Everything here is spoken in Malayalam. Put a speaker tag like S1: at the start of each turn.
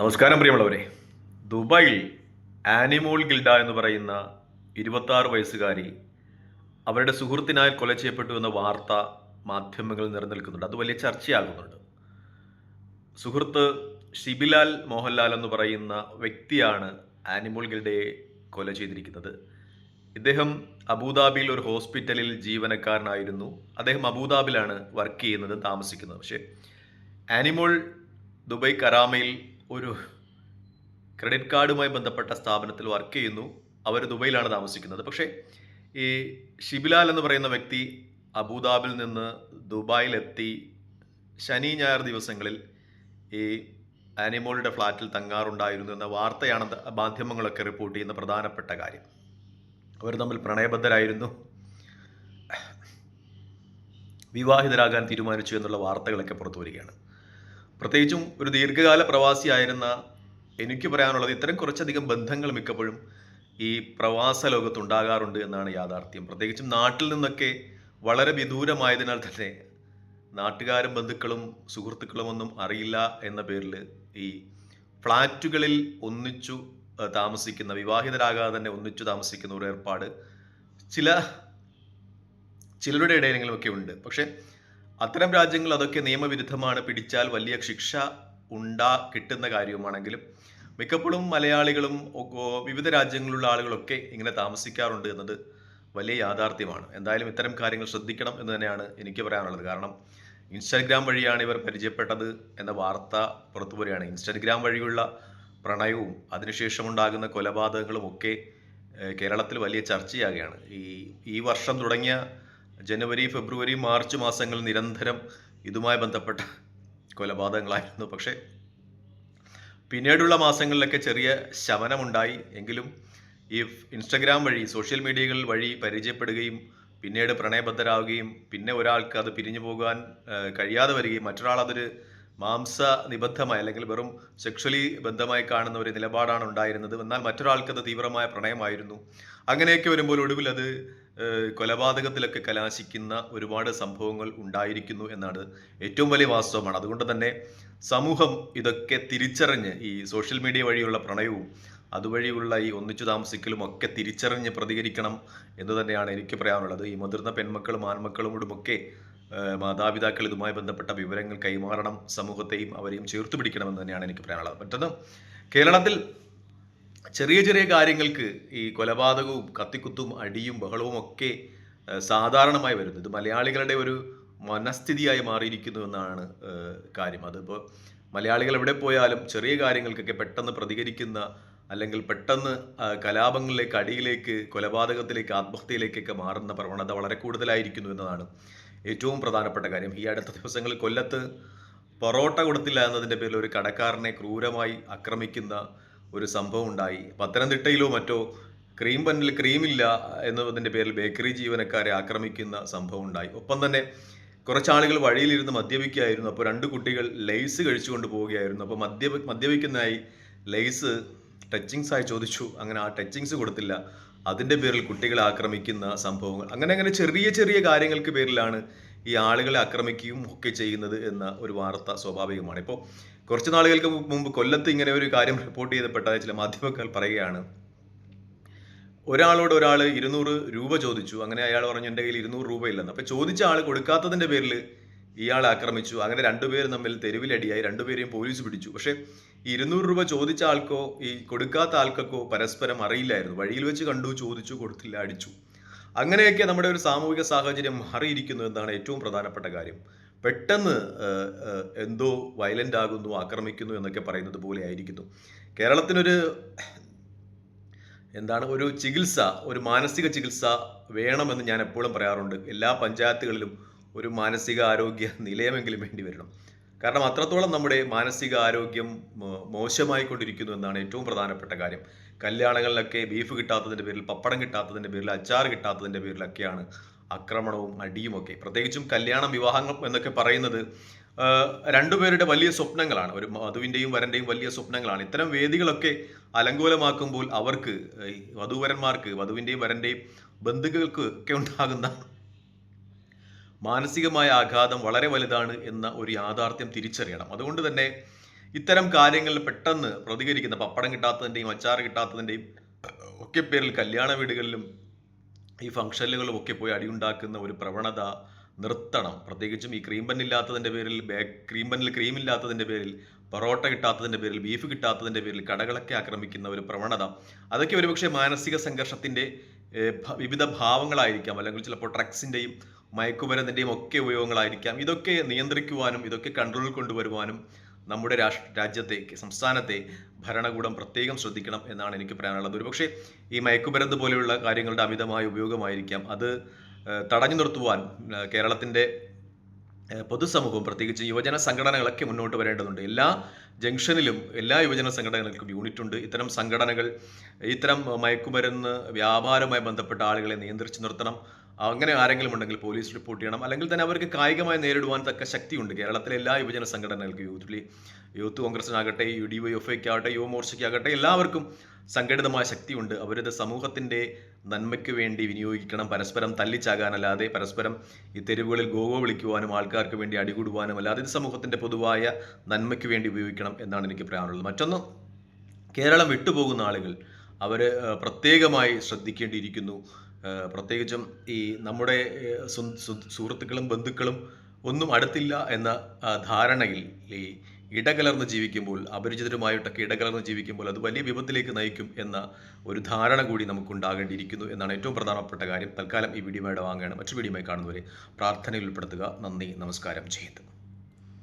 S1: നമസ്കാരം പ്രിയമുള്ളവരെ. ദുബായിൽ ആനിമോൾ ഗിൽഡ എന്ന് പറയുന്ന ഇരുപത്താറ് വയസ്സുകാരി അവരുടെ സുഹൃത്തിനായി കൊല ചെയ്യപ്പെട്ടു എന്ന വാർത്ത മാധ്യമങ്ങളിൽ നിലനിൽക്കുന്നുണ്ട്. അത് വലിയ ചർച്ചയാകുന്നുണ്ട്. സുഹൃത്ത് ഷിബിലാൽ മോഹൻലാൽ എന്ന് പറയുന്ന വ്യക്തിയാണ് ആനിമോൾ ഗിൽഡയെ കൊല ചെയ്തിരിക്കുന്നത്. ഇദ്ദേഹം അബുദാബിയിൽ ഒരു ഹോസ്പിറ്റലിൽ ജീവനക്കാരനായിരുന്നു. അദ്ദേഹം അബുദാബിലാണ് വർക്ക് ചെയ്യുന്നത് താമസിക്കുന്നത്. പക്ഷേ ആനിമോൾ ദുബായ് കരാമയിൽ ഒരു ക്രെഡിറ്റ് കാർഡുമായി ബന്ധപ്പെട്ട സ്ഥാപനത്തിൽ വർക്ക് ചെയ്യുന്നു. അവർ ദുബൈയിലാണ് താമസിക്കുന്നത്. പക്ഷേ ഈ ഷിബിലാൽ എന്ന് പറയുന്ന വ്യക്തി അബുദാബിൽ നിന്ന് ദുബായിലെത്തി ശനി ഞായർ ദിവസങ്ങളിൽ ഈ ആനിമോളുടെ ഫ്ലാറ്റിൽ തങ്ങാറുണ്ടായിരുന്നു എന്ന വാർത്തയാണ് മാധ്യമങ്ങളൊക്കെ റിപ്പോർട്ട് ചെയ്യുന്ന പ്രധാനപ്പെട്ട കാര്യം. അവർ തമ്മിൽ പ്രണയബദ്ധരായിരുന്നു. വിവാഹിതരാകാൻ തീരുമാനിച്ചു എന്നുള്ള വാർത്തകളൊക്കെ പുറത്തു വരികയാണ്. പ്രത്യേകിച്ചും ഒരു ദീർഘകാല പ്രവാസിയായിരുന്ന എനിക്ക് പറയാനുള്ളത് ഇത്തരം കുറച്ചധികം ബന്ധങ്ങൾ മിക്കപ്പോഴും ഈ പ്രവാസ ലോകത്തുണ്ടാകാറുണ്ട് എന്നാണ് യാഥാർത്ഥ്യം. പ്രത്യേകിച്ചും നാട്ടിൽ നിന്നൊക്കെ വളരെ വിദൂരമായതിനാൽ തന്നെ നാട്ടുകാരും ബന്ധുക്കളും സുഹൃത്തുക്കളും ഒന്നും അറിയില്ല എന്ന പേരിൽ ഈ ഫ്ലാറ്റുകളിൽ ഒന്നിച്ചു താമസിക്കുന്ന വിവാഹിതരാകാതെ തന്നെ ഒന്നിച്ചു താമസിക്കുന്ന ഒരു ഏർപ്പാട് ചില ചിലരുടെ ഇടയിലെങ്കിലും ഒക്കെ ഉണ്ട്. പക്ഷേ അത്തരം രാജ്യങ്ങൾ അതൊക്കെ നിയമവിരുദ്ധമാണ്. പിടിച്ചാൽ വലിയ ശിക്ഷ ഉണ്ടാ കിട്ടുന്ന കാര്യവുമാണെങ്കിലും മിക്കപ്പോഴും മലയാളികളും വിവിധ രാജ്യങ്ങളിലുള്ള ആളുകളൊക്കെ ഇങ്ങനെ താമസിക്കാറുണ്ട് എന്നത് വലിയ യാഥാർത്ഥ്യമാണ്. എന്തായാലും ഇത്തരം കാര്യങ്ങൾ ശ്രദ്ധിക്കണം എന്ന് തന്നെയാണ് എനിക്ക് പറയാനുള്ളത്. കാരണം ഇൻസ്റ്റാഗ്രാം വഴിയാണ് ഇവർ പരിചയപ്പെട്ടത് എന്ന വാർത്ത പുറത്തു വരികയാണ്. ഇൻസ്റ്റാഗ്രാം വഴിയുള്ള പ്രണയവും അതിനുശേഷം ഉണ്ടാകുന്ന കൊലപാതകങ്ങളും ഒക്കെ കേരളത്തിൽ വലിയ ചർച്ചയാകുകയാണ്. ഈ ഈ വർഷം തുടങ്ങിയ ജനുവരി ഫെബ്രുവരി മാർച്ച് മാസങ്ങളിൽ നിരന്തരം ഇതുമായി ബന്ധപ്പെട്ട കൊലപാതകങ്ങളായിരുന്നു. പക്ഷേ പിന്നീടുള്ള മാസങ്ങളിലൊക്കെ ചെറിയ ശമനമുണ്ടായി. എങ്കിലും ഈ ഇൻസ്റ്റഗ്രാം വഴി സോഷ്യൽ മീഡിയകൾ വഴി പരിചയപ്പെടുകയും പിന്നീട് പ്രണയബദ്ധരാകുകയും പിന്നെ ഒരാൾക്ക് അത് പിരിഞ്ഞു പോകാൻ കഴിയാതെ വരികയും മറ്റൊരാൾ അതൊരു മാംസ നിബദ്ധമായി അല്ലെങ്കിൽ വെറും സെക്ഷലി ബന്ധമായി കാണുന്ന ഒരു നിലപാടാണ് ഉണ്ടായിരുന്നത്. എന്നാൽ മറ്റൊരാൾക്ക് അത് തീവ്രമായ പ്രണയമായിരുന്നു. അങ്ങനെയൊക്കെ വരുമ്പോൾ ഒടുവിൽ അത് കൊലപാതകത്തിലൊക്കെ കലാശിക്കുന്ന ഒരുപാട് സംഭവങ്ങൾ ഉണ്ടായിരിക്കുന്നു എന്നാണ് ഏറ്റവും വലിയ വാസ്തവമാണ്. അതുകൊണ്ട് തന്നെ സമൂഹം ഇതൊക്കെ തിരിച്ചറിഞ്ഞ് ഈ സോഷ്യൽ മീഡിയ വഴിയുള്ള പ്രണയവും അതുവഴിയുള്ള ഈ ഒന്നിച്ചു താമസിക്കലും ഒക്കെ തിരിച്ചറിഞ്ഞ് പ്രതികരിക്കണം എന്ന് തന്നെയാണ് എനിക്ക് പറയാനുള്ളത്. ഈ മുതിർന്ന പെൺമക്കളും ആൺമക്കളും ഏഹ്, മാതാപിതാക്കൾ ഇതുമായി ബന്ധപ്പെട്ട വിവരങ്ങൾ കൈമാറണം സമൂഹത്തെയും അവരെയും ചേർത്ത് പിടിക്കണമെന്ന് തന്നെയാണ് എനിക്ക് പറയാനുള്ളത്. മറ്റൊന്ന് കേരളത്തിൽ ചെറിയ ചെറിയ കാര്യങ്ങൾക്ക് ഈ കൊലപാതകവും കത്തിക്കുത്തും അടിയും ബഹളവും ഒക്കെ സാധാരണമായി വരുന്നത്. ഇത് മലയാളികളുടെ ഒരു മനസ്ഥിതിയായി മാറിയിരിക്കുന്നു എന്നാണ് കാര്യം. അതിപ്പോൾ മലയാളികൾ എവിടെ പോയാലും ചെറിയ കാര്യങ്ങൾക്കൊക്കെ പെട്ടെന്ന് പ്രതികരിക്കുന്ന അല്ലെങ്കിൽ പെട്ടെന്ന് കലാപങ്ങളിലേക്ക് അടിയിലേക്ക് കൊലപാതകത്തിലേക്ക് ആത്മഹത്യയിലേക്കൊക്കെ മാറുന്ന പ്രവണത വളരെ കൂടുതലായിരിക്കുന്നു എന്നതാണ് ഏറ്റവും പ്രധാനപ്പെട്ട കാര്യം ഈ അടുത്ത ദിവസങ്ങളിൽ കൊല്ലത്ത് പൊറോട്ട കൊടുത്തില്ല എന്നതിന്റെ പേരിൽ ഒരു കടക്കാരനെ ക്രൂരമായി ആക്രമിക്കുന്ന ഒരു സംഭവം ഉണ്ടായി. പത്തനംതിട്ടയിലോ മറ്റോ ക്രീം പന്നിൽ ക്രീമില്ല എന്നതിന്റെ പേരിൽ ബേക്കറി ജീവനക്കാരെ ആക്രമിക്കുന്ന സംഭവം ഉണ്ടായി. ഒപ്പം തന്നെ കുറച്ചാളുകൾ വഴിയിലിരുന്ന് മദ്യപിക്കുകയായിരുന്നു. അപ്പോൾ രണ്ട് കുട്ടികൾ ലെയ്സ് കഴിച്ചുകൊണ്ട് പോവുകയായിരുന്നു. അപ്പോൾ മദ്യ മദ്യപിക്കുന്നതായി ലെയ്സ് ടച്ചിങ്സ് ആയി ചോദിച്ചു. അങ്ങനെ ആ ടച്ചിങ്സ് കൊടുത്തില്ല. അതിന്റെ പേരിൽ കുട്ടികളെ ആക്രമിക്കുന്ന സംഭവങ്ങൾ. അങ്ങനെ അങ്ങനെ ചെറിയ ചെറിയ കാര്യങ്ങൾക്ക് പേരിലാണ് ഈ ആളുകളെ ആക്രമിക്കുകയും ഒക്കെ ചെയ്യുന്നത് എന്ന ഒരു വാർത്ത സ്വാഭാവികമാണ്. ഇപ്പോൾ കുറച്ച് നാളുകൾക്ക് മുമ്പ് കൊല്ലത്ത് ഇങ്ങനെ ഒരു കാര്യം റിപ്പോർട്ട് ചെയ്തപ്പെട്ട ചില മാധ്യമങ്ങൾ പറയുകയാണ്. ഒരാളോട് ഒരാൾ ഇരുന്നൂറ് രൂപ ചോദിച്ചു. അങ്ങനെ അയാൾ പറഞ്ഞു എന്റെ കയ്യിൽ ഇരുന്നൂറ് രൂപ ഇല്ലെന്ന് അപ്പോൾ ചോദിച്ച ആൾ കൊടുക്കാത്തതിന്റെ പേരിൽ ഇയാളെ ആക്രമിച്ചു. അങ്ങനെ രണ്ടുപേരും തമ്മിൽ തെരുവിലടിയായി. രണ്ടുപേരെയും പോലീസ് പിടിച്ചു. പക്ഷേ ഇരുന്നൂറ് രൂപ ചോദിച്ച ആൾക്കോ ഈ കൊടുക്കാത്ത ആൾക്കൊക്കെ പരസ്പരം അറിയില്ലായിരുന്നു. വഴിയിൽ വെച്ച് കണ്ടു ചോദിച്ചു കൊടുത്തില്ല അടിച്ചു. അങ്ങനെയൊക്കെ നമ്മുടെ ഒരു സാമൂഹിക സാഹചര്യം മാറിയിരിക്കുന്നു എന്നാണ് ഏറ്റവും പ്രധാനപ്പെട്ട കാര്യം. പെട്ടെന്ന് എന്തോ വയലന്റ് ആകുന്നു ആക്രമിക്കുന്നു എന്നൊക്കെ പറയുന്നത് പോലെ ആയിരിക്കുന്നു. കേരളത്തിനൊരു എന്താണ് ഒരു ചികിത്സ ഒരു മാനസിക ചികിത്സ വേണമെന്ന് ഞാൻ എപ്പോഴും പറയാറുണ്ട്. എല്ലാ പഞ്ചായത്തുകളിലും ഒരു മാനസിക ആരോഗ്യ നിലയമെങ്കിലും വേണ്ടി വരണം. കാരണം അത്രത്തോളം നമ്മുടെ മാനസിക ആരോഗ്യം മോശമായിക്കൊണ്ടിരിക്കുന്നു എന്നാണ് ഏറ്റവും പ്രധാനപ്പെട്ട കാര്യം. കല്യാണങ്ങളിലൊക്കെ ബീഫ് കിട്ടാത്തതിന്റെ പേരിൽ പപ്പടം കിട്ടാത്തതിന്റെ പേരിൽ അച്ചാർ കിട്ടാത്തതിന്റെ പേരിലൊക്കെയാണ് ആക്രമണവും അടിയുമൊക്കെ പ്രത്യേകിച്ചും കല്യാണം വിവാഹങ്ങൾ എന്നൊക്കെ പറയുന്നത് രണ്ടുപേരുടെ വലിയ സ്വപ്നങ്ങളാണ്. ഒരു വധുവിന്റെയും വരന്റെയും വലിയ സ്വപ്നങ്ങളാണ്. ഇത്തരം വേദികളൊക്കെ അലങ്കോലമാക്കുമ്പോൾ അവർക്ക് വധുവരന്മാർക്ക് വധുവിന്റെയും വരന്റെയും ബന്ധുക്കൾക്ക് ഒക്കെ ഉണ്ടാകുന്ന മാനസികമായ ആഘാതം വളരെ വലുതാണ് എന്ന ഒരു യാഥാർത്ഥ്യം തിരിച്ചറിയണം. അതുകൊണ്ട് തന്നെ ഇത്തരം കാര്യങ്ങളിൽ പെട്ടെന്ന് പ്രതികരിക്കുന്ന പപ്പടം കിട്ടാത്തതിന്റെയും അച്ചാർ കിട്ടാത്തതിന്റെയും ഒക്കെ പേരിൽ കല്യാണ വീടുകളിലും ഈ ഫംഗ്ഷനുകളും ഒക്കെ പോയി അടിയുണ്ടാക്കുന്ന ഒരു പ്രവണത നിർത്തണം. പ്രത്യേകിച്ചും ഈ ക്രീം ബൻ ഇല്ലാത്തതിന്റെ പേരിൽ ബേ- ക്രീം ബന്നിൽ ക്രീം ഇല്ലാത്തതിന്റെ പേരിൽ പൊറോട്ട കിട്ടാത്തതിന്റെ പേരിൽ ബീഫ് കിട്ടാത്തതിന്റെ പേരിൽ കടകളൊക്കെ ആക്രമിക്കുന്ന ഒരു പ്രവണത. അതൊക്കെ ഒരുപക്ഷെ മാനസിക സംഘർഷത്തിന്റെ വിവിധ ഭാവങ്ങളായിരിക്കാം. അല്ലെങ്കിൽ ചിലപ്പോൾ ഡ്രഗ്സിന്റെയും മയക്കുമരുന്നിന്റെയും ഒക്കെ ഉപയോഗങ്ങളായിരിക്കാം. ഇതൊക്കെ നിയന്ത്രിക്കുവാനും ഇതൊക്കെ കൺട്രോളിൽ കൊണ്ടുവരുവാനും നമ്മുടെ രാഷ്ട്ര രാജ്യത്തെ സംസ്ഥാനത്തെ ഭരണകൂടം പ്രത്യേകം ശ്രദ്ധിക്കണം എന്നാണ് എനിക്ക് പറയാനുള്ളത്. ഒരുപക്ഷെ ഈ മയക്കുമരുന്ന് പോലെയുള്ള കാര്യങ്ങളുടെ അമിതമായ ഉപയോഗമായിരിക്കാം. അത് തടഞ്ഞു നിർത്തുവാൻ കേരളത്തിന്റെ പൊതുസമൂഹം പ്രത്യേകിച്ച് യുവജന സംഘടനകളൊക്കെ മുന്നോട്ട് വരേണ്ടതുണ്ട്. എല്ലാ ജംഗ്ഷനിലും എല്ലാ യുവജന സംഘടനകൾക്കും യൂണിറ്റ് ഉണ്ട്. ഇത്തരം സംഘടനകൾ ഇത്തരം മയക്കുമരുന്ന് വ്യാപാരവുമായി ബന്ധപ്പെട്ട ആളുകളെ നിയന്ത്രിച്ചു നിർത്തണം. അങ്ങനെ ആരെങ്കിലും ഉണ്ടെങ്കിൽ പോലീസ് റിപ്പോർട്ട് ചെയ്യണം. അല്ലെങ്കിൽ തന്നെ അവർക്ക് കായികമായി നേരിടുവാൻ തക്ക ശക്തിയുണ്ട്. കേരളത്തിലെ എല്ലാ യുവജന സംഘടനകൾക്കും യൂത്ത് യൂത്ത് കോൺഗ്രസിനാകട്ടെ യു ഡി വൈ എഫ് ഐക്കാകട്ടെ യുവമോർച്ചയ്ക്കാകട്ടെ എല്ലാവർക്കും സംഘടിതമായ ശക്തിയുണ്ട്. അവരിത് സമൂഹത്തിന്റെ നന്മയ്ക്ക് വേണ്ടി വിനിയോഗിക്കണം. പരസ്പരം തല്ലിച്ചാകാനല്ലാതെ പരസ്പരം ഈ തെരുവുകളിൽ ഗോവ വിളിക്കുവാനും ആൾക്കാർക്ക് വേണ്ടി അടികൂടുവാനും അല്ലാതെ ഇത് സമൂഹത്തിന്റെ പൊതുവായ നന്മയ്ക്ക് വേണ്ടി ഉപയോഗിക്കണം എന്നാണ് എനിക്ക് പറയാനുള്ളത്. മറ്റൊന്ന് കേരളം വിട്ടുപോകുന്ന ആളുകൾ അവർ പ്രത്യേകമായി ശ്രദ്ധിക്കേണ്ടിയിരിക്കുന്നു. പ്രത്യേകിച്ചും ഈ നമ്മുടെ സുഹൃത്തുക്കളും ബന്ധുക്കളും ഒന്നും അടുത്തില്ല എന്ന ധാരണയിൽ ഈ ഇടകലർന്ന് ജീവിക്കുമ്പോൾ അപരിചിതരുമായിട്ടൊക്കെ ഇടകലർന്ന് ജീവിക്കുമ്പോൾ അത് വലിയ വിപത്തിലേക്ക് നയിക്കും എന്ന ഒരു ധാരണ കൂടി നമുക്കുണ്ടാകേണ്ടിയിരിക്കുന്നു എന്നാണ് ഏറ്റവും പ്രധാനപ്പെട്ട കാര്യം. തൽക്കാലം ഈ വീഡിയോയുടെ വാങ്ങുകയാണ്. മറ്റു വീഡിയോയുമായി കാണുന്നവരെ പ്രാർത്ഥനയിൽ ഉൾപ്പെടുത്തുക. നന്ദി നമസ്കാരം. ചെയ്യുന്നു